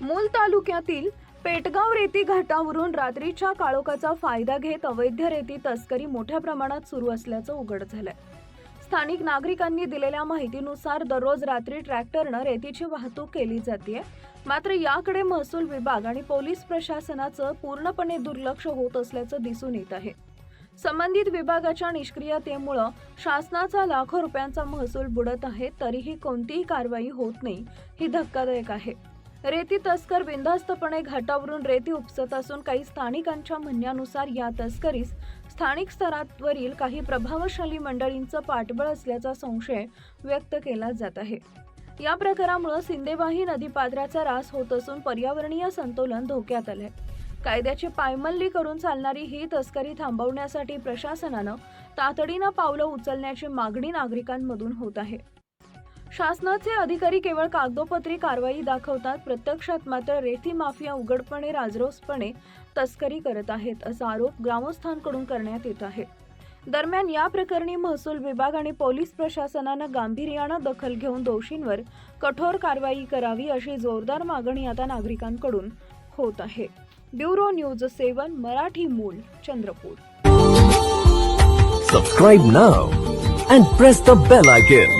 मूल तालुक्यातील पेटगाव रेती घाटावरून रात्रीच्या काळोखाचा फायदा घेत अवैध रेती तस्करी मोठ्या प्रमाणात सुरू असल्याचं उघड झालंय. स्थानिक नागरिकांनी दिलेल्या माहितीनुसार दररोज रात्री ट्रॅक्टरनं रेतीची वाहतूक केली जाते मात्र याकडे महसूल विभाग आणि पोलीस प्रशासनाचं पूर्णपणे दुर्लक्ष होत असल्याचं दिसून येत आहे. संबंधित विभागाच्या निष्क्रियतेमुळं शासनाचा लाखो रुपयांचा महसूल बुडत आहे तरीही कोणतीही कारवाई होत नाही ही धक्कादायक आहे. रेती तस्कर बिनधास्तपणे घाटावरून रेती उपसत असून काही स्थानिकांच्या म्हणण्यानुसार या तस्करीस स्थानिक स्तरावरील काही प्रभावशाली मंडळींचं पाठबळ असल्याचा संशय व्यक्त केला जात आहे. या प्रकारामुळे सिंदेवाही नदीपात्राचा ऱ्हास होत असून पर्यावरणीय संतुलन धोक्यात आलंय. कायद्याची पायमल्ली करून चालणारी ही तस्करी थांबवण्यासाठी प्रशासनानं तातडीनं पावलं उचलण्याची मागणी नागरिकांमधून होत आहे. शासनाचे अधिकारी केवळ कागदोपत्री कारवाई दाखवतात प्रत्यक्षात मात्र रेती माफिया उघडपणे राजरोसपणे तस्करी करत आहेत असा आरोप ग्रामस्थांकडून करण्यात येत आहे. दरम्यान या प्रकरणी महसूल विभाग आणि पोलीस प्रशासनानं गांभीर्यानं दखल घेऊन दोषींवर कठोर कारवाई करावी अशी जोरदार मागणी आता नागरिकांकडून होत आहे. Bureau news seven Marathi Mul Chandrapur. Subscribe now and press the bell icon.